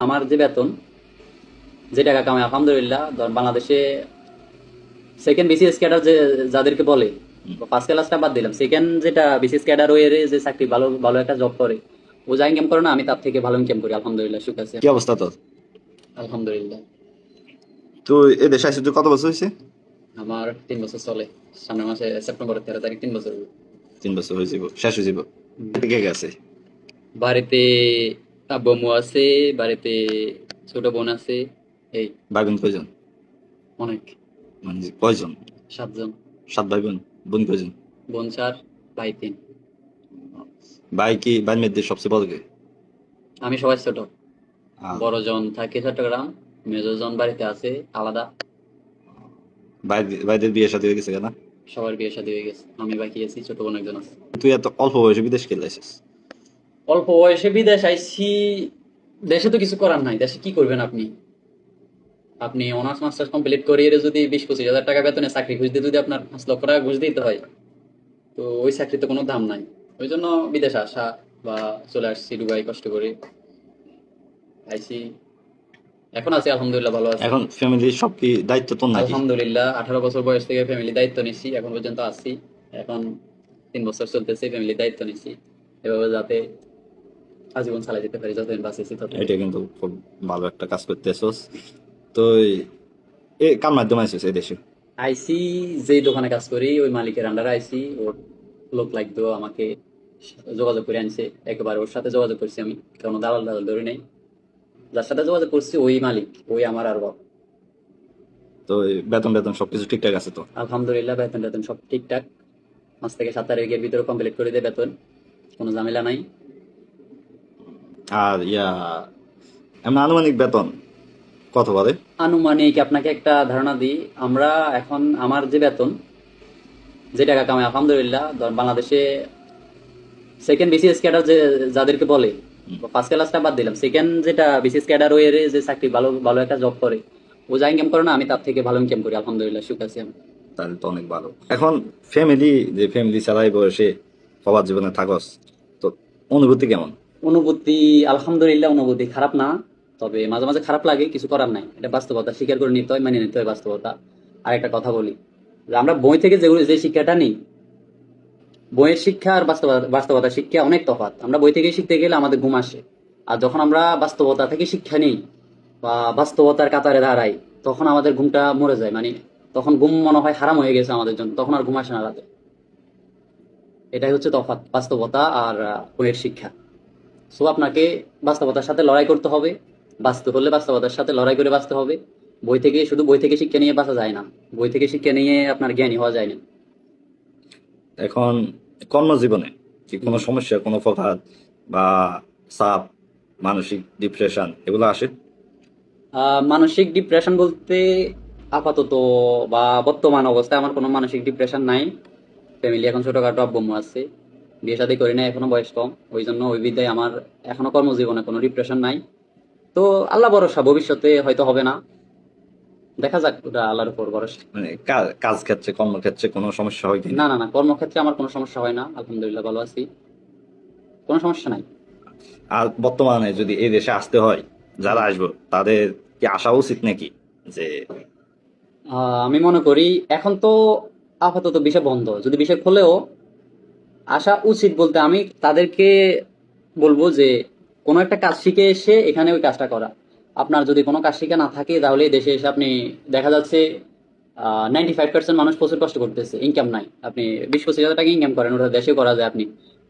আমার যে বেতন যে টাকা কামাই আলহামদুলিল্লাহ ধর বাংলাদেশে সেকেন্ড বিসিএস ক্যাডার যে যাদেরকে বলে ফার্স্ট ক্লাসটা বাদ দিলাম। সেকেন্ড যেটা বিসিএস ক্যাডার ওয়ে যে চাকরি ভালো ভালো একটা জব করে ও যা ইনকাম করে না আমি তার থেকে ভালো ইনকাম করি আলহামদুলিল্লাহ সুখ আছে। কি অবস্থা তোর? আলহামদুলিল্লাহ। তো এ দেশে আসে কত বছর হয়েছে আমার তিন বছর চলে সামনের মাসে সেপ্টেম্বরের তেরো তারিখ তিন বছর। তিন বছর হয়ে যাব শেষ হয়ে যাব কে গেছে বাড়িতে আব্বু আম্মু আছে বাড়িতে ছোট বোন আছে। এই ভাই বোন কয়জন? অনেক। মানে কয়জন? সাতজন। সাত ভাই বোন। বোন কয়জন? বোন চার ভাই তিন। ভাই কি ভাই মেয়েদের সবচেয়ে বড় কে? আমি সবাই ছোট। বড়জন থাকে চট্টগ্রাম মেজজন বাড়িতে আছে আলাদা। ভাই ভাইদের বিয়ে সাথে হয়ে গেছে কেনা? সবার বিয়ে শাদী হয়ে গেছে। আমি বাকি আছি ছোট বোন একজন আছে। তুই এত অল্প বয়সে বিদেশ খেলে আসিস? অল্প বয়সে বিদেশ আইসি দেশে তো কিছু করার নাই। দেশে কি করবেন আপনি? আপনি অনার্স মাস্টার্স কমপ্লিট করিয়ে যদি বিশ পঁচিশ হাজার টাকা বেতনে চাকরি খুঁজতে যদি আপনার পাঁচ লক্ষ টাকা ঘুষ দিতে হয় তো ওই চাকরিতে কোনো দাম নাই। ওই জন্য বিদেশে আসা বা চলে আসছি দুবাই কষ্ট করে। আইছি। এখন আছি আলহামদুলিল্লাহ ভালো আছি। এখন ফ্যামিলির সব কি দায়িত্ব তোর নাকি? আলহামদুলিল্লাহ আঠারো বছর বয়স থেকে ফ্যামিলি দায়িত্ব নিচ্ছি এখন পর্যন্ত আছি। এখন তিন বছর চলতেছে ফ্যামিলি দায়িত্ব নিচ্ছি এভাবে যাতে আজীবন চালাই যেতে পারি যতদিন বাঁচেছি ততদিন। এটা কিন্তু খুব ভালো একটা কাজ করতেছস তো এ কার মাধ্যমে আসিস এই দেশে? আইসি যে দোকানে কাজ করি ওই মালিকের আন্ডারে আইসি। ওর লোক লাগতো আমাকে যোগাযোগ করে আনছে। একেবারে ওর সাথে যোগাযোগ করছি আমি কোনো দালাল দালাল ধরি নাই। যার সাথে যোগাযোগ করছি ওই মালিক ওই আমার আর বাপ। তো বেতন বেতন সবকিছু ঠিকঠাক আছে তো? আলহামদুলিল্লাহ বেতন বেতন সব ঠিকঠাক। পাঁচ থেকে সাত তারিখের ভিতরে কমপ্লিট করে দেয় বেতন। কোনো ঝামেলা নাই। আর ইয়া এমন আনুমানিক বেতন। কত বলে আনুমানিক আপনাকে একটা ধারণা দিই। আমরা এখন আমার যে বেতন যে টাকা কামাই আলহামদুলিল্লাহ ধর বাংলাদেশে সেকেন্ড বিসিএস ক্যাডার যে যাদেরকে বলে ফার্স্ট ক্লাসটা বাদ দিলাম। সেকেন্ড যেটা বিসিএস ক্যাডার ওয়ে যে চাকরি ভালো ভালো একটা জব করে ও যা ইনকাম করে না আমি তার থেকে ভালো ইনকাম করি আলহামদুলিল্লাহ সুখ আছি আমি। তাহলে তো অনেক ভালো। এখন ফ্যামিলি যে ফ্যামিলি চালাই বয়সে সবার জীবনে থাকস তো অনুভূতি কেমন? অনুভূতি, আলহামদুলিল্লাহ অনুভূতি খারাপ না, তবে মাঝে মাঝে খারাপ লাগে, কিছু করার নাই। এটা বাস্তবতা, স্বীকার করে নিতে হয়, মেনে নিতে হয় বাস্তবতা। আর একটা কথা বলি, যে আমরা বই থেকে যেগুলো যে শিক্ষাটা নিই, বইয়ের শিক্ষা আর বাস্তবতা বাস্তবতা শিক্ষা অনেক তফাৎ। আমরা বই থেকে শিখতে গেলে আমাদের ঘুম আসে। আর যখন আমরা বাস্তবতা থেকে শিক্ষা নিই, বা বাস্তবতার কাতারে দাঁড়াই, তখন আমাদের ঘুমটা মরে যায়। মানে তখন ঘুম মনে হয় হারাম হয়ে গেছে আমাদের জন্য, তখন আর ঘুম আসে না রাতে। এটাই হচ্ছে তফাৎ, বাস্তবতা আর বইয়ের শিক্ষা। সো আপনাকে বাস্তবতার সাথে লড়াই করতে হবে। বাঁচতে হলে বাস্তবতার সাথে লড়াই করে বাঁচতে হবে। বই থেকে শুধু বই থেকে শিক্ষা নিয়ে বাঁচা যায় না। বই থেকে শিক্ষা নিয়ে আপনার জ্ঞানী হওয়া যায় না। এখন কর্মজীবনে কি কোনো সমস্যা কোনো ফকাত বা চাপ মানসিক ডিপ্রেশন এগুলো আসে? মানসিক ডিপ্রেশন বলতে আপাতত বা বর্তমান অবস্থায় আমার কোনো মানসিক ডিপ্রেশন নাই। ফ্যামিলি এখন ছোটখাটো আব্বম্মু আছে। বিয়ে শাদী করি না এখনও বয়স কম। ওই জন্য ওই বিদ্যায় আমার এখনও কর্মজীবনে কোনো ডিপ্রেশন নাই। তো আল্লাহ ভরসা ভবিষ্যতে হয়তো হবে না। দেখা যাক ওটা আল্লাহর উপর ভরসা। মানে কাজ ক্ষেত্রে কর্মক্ষেত্রে কোনো সমস্যা হয় না না না কর্মক্ষেত্রে আমার কোনো সমস্যা হয় না। আলহামদুলিল্লাহ ভালো আছি। কোনো সমস্যা নাই। আর বর্তমানে যদি এই দেশে আসতে হয় যারা আসব তাদের কি আসা উচিত নাকি? যে আমি মনে করি এখন তো আপাতত বিষয় বন্ধ। যদি বিষয় খোলেও আসা উচিত বলতে আমি তাদেরকে বলব যে কোনো একটা কাজ শিখে এসে এখানে ওই কাজটা করা। আপনার যদি কোনো কাজ শিখে না থাকে, তাহলে দেশে এসে আপনি দেখা যাচ্ছে নাইনটি ফাইভ পার্সেন্ট মানুষ প্রচুর কষ্ট করতেছে ইনকাম নাই। আপনি বিশ, পঁচিশ হাজার টাকা ইনকাম করেন, ওটা দেশে করা যায় আপনি।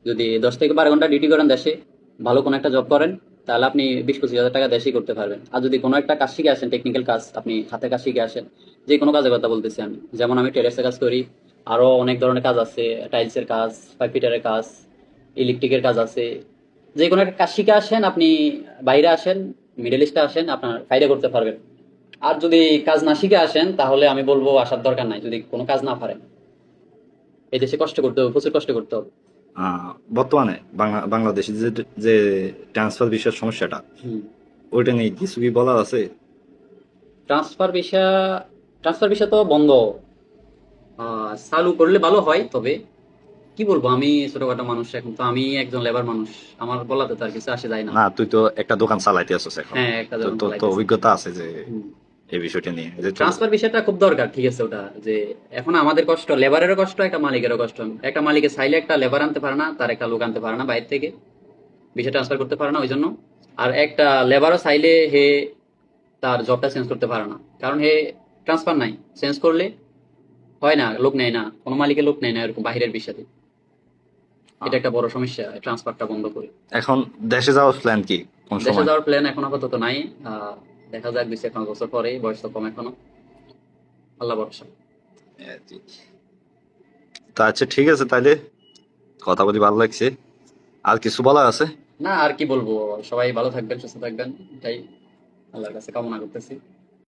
যদি দশ থেকে বারো ঘণ্টা ডিউটি করেন দেশে, ভালো কোনো একটা জব করেন, তাহলে আপনি বিশ, পঁচিশ হাজার টাকা দেশেই করতে পারবেন। আর যদি কোনো একটা কাজ শিখে আসেন টেকনিক্যাল কাজ, আপনি হাতে কাজ শিখে আসেন যে কোনো কাজের কথা বলতেছি আমি। যেমন আমি টেরেসের কাজ করি আরও অনেক ধরনের কাজ আছে টাইলসের কাজ পাইপ ফিটারের কাজ ইলেকট্রিকের কাজ আছে। যে কোনো একটা কাজ শিখে আসেন আপনি বাইরে আসেন মিডল ইস্টে আসেন আপনার ফায়দা করতে পারবেন। আর যদি কাজ না শিখে আসেন তাহলে আমি বলব আসার দরকার নাই যদি কোনো কাজ না পারেন। এই দেশে কষ্ট করতে হবে প্রচুর কষ্ট করতে হবে। বর্তমানে বাংলা- বাংলাদেশে যে যে ট্রান্সফার বিষয়ের সমস্যাটা ওইটা নিয়ে কিছু কি বলার আছে? ট্রান্সফার বিষয় ট্রান্সফার বিষয় তো বন্ধ। চালু করলে ভালো হয় তবে কি বলব আমি ছোটখাটো মানুষ এখন তো আমি একজন লেবার মানুষ আমার বলাতে তো আর কিছু আসে যায় না। না তুই তো একটা দোকান চালাইতে আসছিস এখন। হ্যাঁ একটা দোকান তোর তো অভিজ্ঞতা আছে যে এই বিষয়টা নিয়ে। যে ট্রান্সফার বিষয়টা খুব দরকার ঠিক আছে ওটা যে এখন আমাদের কষ্ট লেবারেরও কষ্ট একটা মালিকেরও কষ্ট। একটা মালিকে চাইলে একটা লেবার আনতে পারে না তার একটা লোক আনতে পারে না বাইরে থেকে বিষয় ট্রান্সফার করতে পারে না ওই জন্য। আর একটা লেবারও চাইলে হে তার জবটা চেঞ্জ করতে পারে না। কারণ হে ট্রান্সফার নাই চেঞ্জ করলে হয় না লোক নেয় না কোনো মালিকের লোক নেয় না এরকম বাহিরের বিষয়ে এটা একটা বড় সমস্যা ট্রান্সফারটা বন্ধ করে। এখন দেশে যাওয়ার প্ল্যান কি? দেশে যাওয়ার প্ল্যান এখন আপাতত নাই। দেখা যাক দুই চার পাঁচ বছর পরে বয়স তো কম এখনও। আল্লাহ ভরসা। তা আচ্ছা ঠিক আছে তাহলে কথা বলি ভালো লাগছে। আর কিছু বলার আছে? না আর কি বলব? সবাই ভালো থাকবেন সুস্থ থাকবেন এটাই আল্লাহর কাছে কামনা করতেছি।